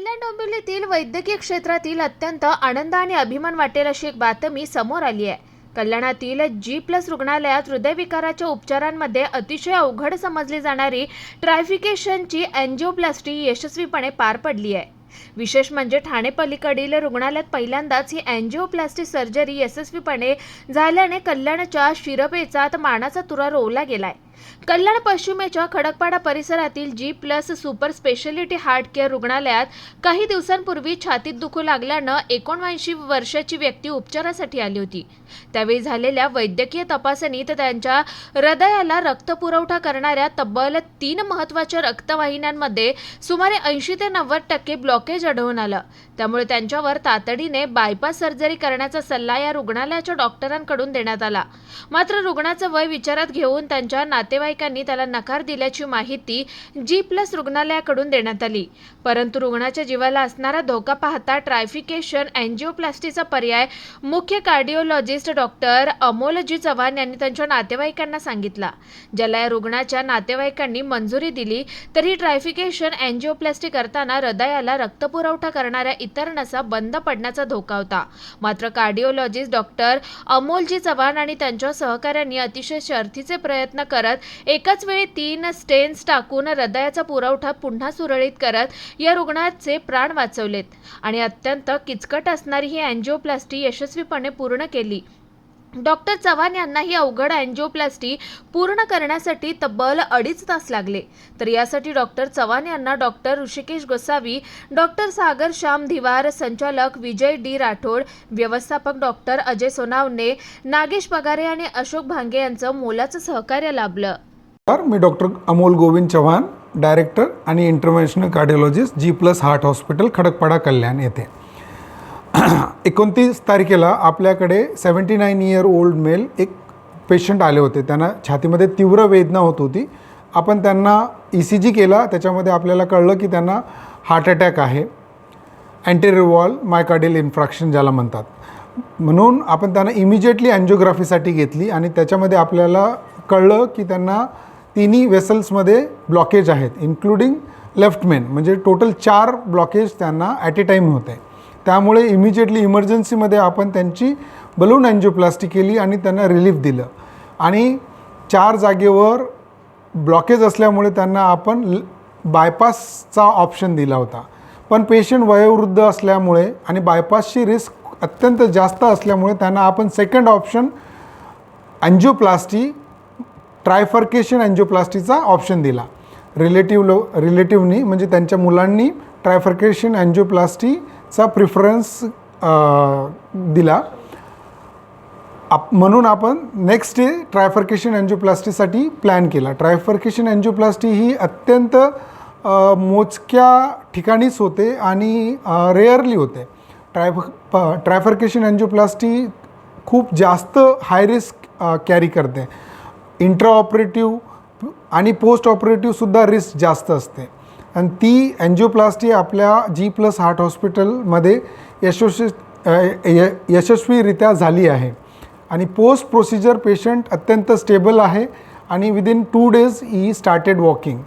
कल्याण डोंबिवलीतील वैद्यकीय क्षेत्रातील अत्यंत आनंद आणि अभिमान वाटेल अशी एक बातमी समोर आली आहे. कल्याणातील जी प्लस रुग्णालयात हृदयविकाराच्या उपचारांमध्ये अतिशय अवघड समजली जाणारी ट्रायफिकेशनची अँजिओप्लास्टी यशस्वीपणे पार पडली आहे. विशेष म्हणजे ठाणे पलीकडील रुग्णालयात पहिल्यांदाच ही अँजिओप्लास्टी सर्जरी यशस्वीपणे झाल्याने कल्याणच्या शिरपेचा मानाचा तुरा रोवला गेलाय. कल्याण पश्चिमेच्या खडकपाडा परिसरातील G plus super speciality heart care रुग्णालयात काही दिवसांपूर्वी छातीत दुखू लागल्यानं एकोणऐंशी वर्षाची व्यक्ती उपचारासाठी आली होती. त्यावेळी झालेल्या वैद्यकीय तपासणीत त्यांच्या हृदयाला रक्तपुरवठा करणाऱ्या तब्बल तीन महत्त्वाच्या रक्तवाहिन्यांमध्ये सुमारे ऐंशी ते नव्वद टक्के ब्लॉक ब्लॉकेज आढळून आलं. त्यामुळे त्यांच्यावर तातडीने बायपास सर्जरी करण्याचा सल्ला या रुग्णालयाच्या डॉक्टरांकडून देण्यात आला. मात्र रुग्णाचं वय विचारात घेऊन त्यांच्या नातेवाईकांनी त्याला नकार दिल्याची माहिती जी प्लस रुग्णालयाकडून देण्यात आली. परंतु रुग्णाच्या जीवाला असणारा धोका पाहता ट्रायफिकेशन अँजिओप्लास्टीचा पर्याय मुख्य कार्डिओलॉजिस्ट डॉक्टर अमोलजी चव्हाण यांनी त्यांच्या नातेवाईकांना सांगितला. ज्याला या रुग्णाच्या नातेवाईकांनी मंजुरी दिली तरी ट्रायफिकेशन अँजिओप्लास्टी करताना हृदयाला रक्तपुरवठा करणाऱ्या इतर नसा बंद पडण्याचा धोका होता. मात्र कार्डिओलॉजिस्ट डॉक्टर अमोलजी चव्हाण आणि त्यांच्या सहकाऱ्यांनी अतिशय शर्थीचे प्रयत्न करत एकाच वेळी तीन स्टेन्स टाकून हृदयाचा पुरवठा पुन्हा सुरळीत करत या रुग्णाचे प्राण वाचवलेत. आणि अत्यंत किचकट असणारी ही अँजिओप्लास्टी यशस्वीपणे पूर्ण केली. डॉक्टर चव्हाण यांना ही अवघड अँजिओप्लास्टी पूर्ण करण्यासाठी तब्बल अडीच तास लागले. तर यासाठी डॉक्टर चव्हाण यांना डॉक्टर ऋषिकेश गोसावी डॉक्टर सागर श्याम धिवार संचालक विजय डी राठोड व्यवस्थापक डॉक्टर अजय सोनावणे नागेश पगारे आणि अशोक भांगे यांचं मोलाचं सहकार्य लाभलं. तर मी डॉक्टर अमोल गोविंद चव्हाण डायरेक्टर आणि international cardiologist G plus heart hospital Khadakpada Kalyan येथे. एकोणतीस तारखेला आपल्याकडे seventy nine year old male एक पेशंट आले होते. त्यांना छातीमध्ये तीव्र वेदना होत होती. आपण त्यांना ई सी जी केला. त्याच्यामध्ये आपल्याला कळलं की त्यांना हार्ट अटॅक आहे. अँटीरिवॉल मायकार्डियल इन्फ्रॅक्शन ज्याला म्हणतात. म्हणून आपण त्यांना इमिजिएटली अँजिओग्राफीसाठी घेतली आणि त्याच्यामध्ये आपल्याला कळलं की त्यांना तिन्ही वेसल्समध्ये ब्लॉकेज आहेत इन्क्लुडिंग लेफ्ट मेन म्हणजे टोटल चार ब्लॉकेज त्यांना ॲट ए टाईम होते. त्यामुळे इमिजिएटली इमर्जन्सीमध्ये आपण त्यांची बलून अँजिओप्लास्टी केली आणि त्यांना रिलीफ दिलं. आणि चार जागेवर ब्लॉकेज असल्यामुळे त्यांना आपण बायपासचा ऑप्शन दिला होता. पण पेशंट वयोवृद्ध असल्यामुळे आणि बायपासची रिस्क अत्यंत जास्त असल्यामुळे त्यांना आपण सेकंड ऑप्शन अँजिओप्लास्टी ट्रायफर्केशन अँजिओप्लास्टीचा ऑप्शन दिला. रिलेटिव्ह लो रिलेटिव्हनी म्हणजे त्यांच्या मुलांनी ट्रायफर्केशन अँजिओप्लास्टी चा प्रिफरन्स दिला. आप म्हणून आपण नेक्स्ट डे ट्रायफर्केशन अँजिओप्लास्टीसाठी प्लॅन केला. ट्रायफर्केशन अँजिओप्लास्टी ही अत्यंत मोजक्या ठिकाणीच होते आणि रेअरली होते. ट्रायफ ट्रायफर्केशन अँजिओप्लास्टी खूप जास्त हाय रिस्क कॅरी करते. इंट्रा ऑपरेटिव्ह आणि पोस्ट ऑपरेटिव्हसुद्धा रिस्क जास्त असते. आणि ती अँजिओप्लास्टी आपल्या जी प्लस हार्ट हॉस्पिटलमध्ये यशस्वी य- यशस्वीरित्या झाली आहे. आणि पोस्ट प्रोसिजर पेशंट अत्यंत स्टेबल आहे. आणि within two days he started walking